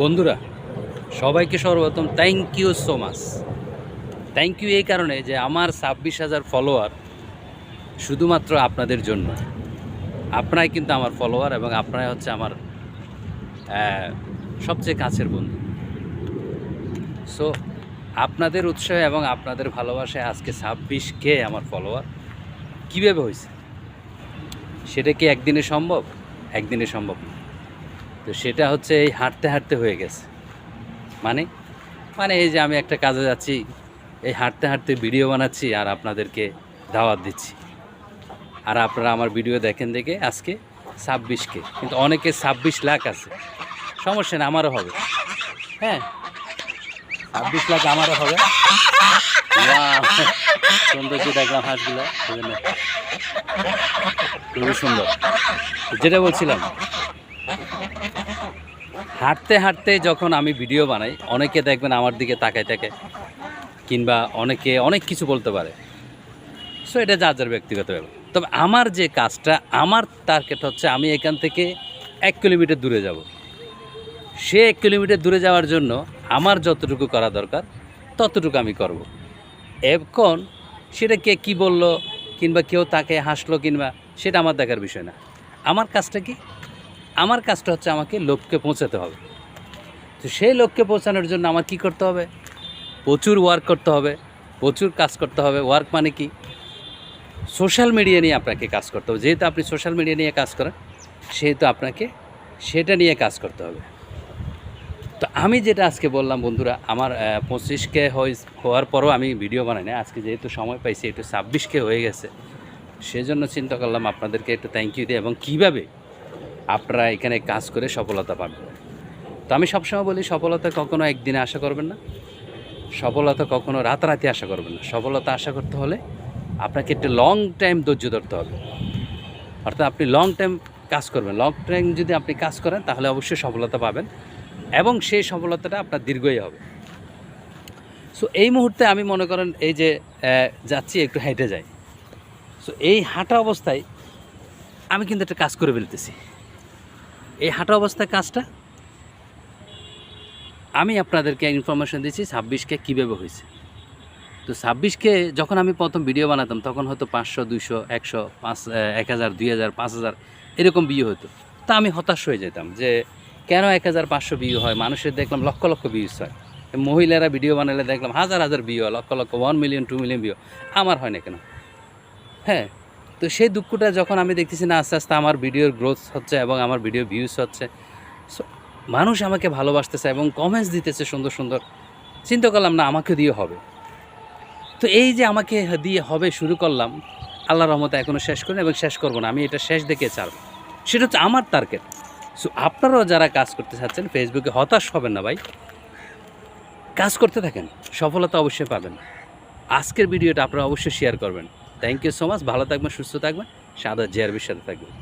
বন্ধুরা, সবাইকে সর্বপ্রথম thank you so much thank you এই কারণে যে আমার ছাব্বিশ হাজার ফলোয়ার শুধুমাত্র আপনাদের জন্য। আপনারাই কিন্তু আমার ফলোয়ার এবং আপনারাই হচ্ছে আমার সবচেয়ে কাছের বন্ধু। সো আপনাদের উৎসাহ এবং আপনাদের ভালোবাসায় আজকে ছাব্বিশ কে আমার ফলোয়ার কীভাবে হয়েছে? সেটা কি একদিনে সম্ভব? একদিনে সম্ভব না। তো সেটা হচ্ছে এই হাঁটতে হাঁটতে হয়ে গেছে। মানে? মানে এই যে আমি একটা কাজে যাচ্ছি, এই হাঁটতে হাঁটতে ভিডিও বানাচ্ছি আর আপনাদেরকে দাওয়াত দিচ্ছি। আর আপনারা আমার ভিডিও দেখেন দেখে আজকে ছাব্বিশকে, কিন্তু অনেকে ছাব্বিশ লাখ আছে। সমস্যা না, আমারও হবে। হ্যাঁ? ছাব্বিশ লাখ আমারও হবে! সৌন্দর্য দেখলাম হাঁসগুলো খুবই সুন্দর। যেটা বলছিলাম হাঁটতে হাঁটতে যখন আমি ভিডিও বানাই, অনেকে দেখবেন আমার দিকে তাকায় থাকে, কিংবা অনেকে অনেক কিছু বলতে পারে। সো এটা যার যার ব্যক্তিগত ব্যাপার। তবে আমার যে কাজটা, আমার টার্গেট হচ্ছে আমি এখান থেকে এক কিলোমিটার দূরে যাব। সে এক কিলোমিটার দূরে যাওয়ার জন্য আমার যতটুকু করা দরকার, ততটুকু আমি করব। এখন সেটা কে কী বলল, কিংবা কেউ তাকে হাসলো কিংবা, সেটা আমার দেখার বিষয় না। আমার কাজটা কি? আমার কাজটা হচ্ছে আমাকে লোককে পৌঁছাতে হবে। তো সেই লক্ষ্যে পৌঁছানোর জন্য আমার কি করতে হবে? প্রচুর ওয়ার্ক করতে হবে, প্রচুর কাজ করতে হবে। ওয়ার্ক মানে কি? সোশ্যাল মিডিয়া নিয়ে আপনাকে কাজ করতে হবে। যেহেতু আপনি সোশ্যাল মিডিয়া নিয়ে কাজ করেন, সেহেতু আপনাকে সেটা নিয়ে কাজ করতে হবে। তো আমি যেটা আজকে বললাম, বন্ধুরা, আমার পঁচিশকে হওয়ার পরও আমি ভিডিও বানাই না আজকে যেহেতু সময় পাইছি, একটু ছাব্বিশকে হয়ে গেছে। সেজন্য চিন্তা করলাম আপনাদেরকে একটু থ্যাংক ইউ দিই এবং কীভাবে আপনারা এখানে কাজ করে সফলতা পাবেন। তো আমি সবসময় বলি, সফলতা কখনো একদিনে আশা করবেন না। সফলতা কখনো রাতারাতি আশা করবেন না। সফলতা আশা করতে হলে আপনাকে একটু লং টাইম ধৈর্য ধরতে হবে। অর্থাৎ আপনি লং টাইম কাজ করবেন। লং টাইম যদি আপনি কাজ করেন, তাহলে অবশ্যই সফলতা পাবেন এবং সেই সফলতাটা আপনার দীর্ঘই হবে। সো এই মুহূর্তে আমি মনে করেন এই যে যাচ্ছি, একটু হেঁটে যাই। সো এই হাঁটা অবস্থায় আমি কিন্তু একটা কাজ করে ফেলতেছি। এই হাঁটা অবস্থায় কাজটা? আমি আপনাদেরকে ইনফরমেশন দিচ্ছি ছাব্বিশকে কীভাবে হয়েছে। তো ছাব্বিশকে যখন আমি প্রথম ভিডিও বানাতাম, তখন হয়তো পাঁচশো, দুইশো, একশো, পাঁচ এক হাজার, দুই হাজার, পাঁচ হাজার, এরকম বিয়ে হতো। তা আমি হতাশ হয়ে যেতাম যে কেন এক হাজার পাঁচশো বিয়ে হয়? মানুষের দেখলাম লক্ষ লক্ষ ভিউজ হয়। মহিলারা ভিডিও বানালে দেখলাম হাজার হাজার হয়, lakh lakh one million two million বিয়ে আমার হয় না কেন? হ্যাঁ তো সেই দুঃখটা যখন আমি দেখতেছি না, আস্তে আস্তে আমার ভিডিওর গ্রোথ হচ্ছে এবং আমার ভিডিও ভিউজ হচ্ছে। মানুষ আমাকে ভালোবাসতেছে এবং কমেন্টস দিতেছে সুন্দর সুন্দর। চিন্তা করলাম, না, আমাকে দিয়ে হবে। তো এই যে আমাকে দিয়ে হবে, শুরু করলাম আল্লাহ রহমতে এখনও শেষ করিনি এবং শেষ করব না। আমি এটা শেষ দেখে ছাড়ব। সেটা হচ্ছে আমার টার্গেট সো আপনারাও যারা কাজ করতে চাচ্ছেন ফেসবুকে হতাশ হবেন না ভাই। কাজ করতে থাকেন, সফলতা অবশ্যই পাবেন। আজকের ভিডিওটা আপনারা অবশ্যই শেয়ার করবেন। থ্যাংক ইউ সো মাচ ভালো থাকবেন সুস্থ থাকবেন। সাদা জিআরবির সাথে থাকবেন।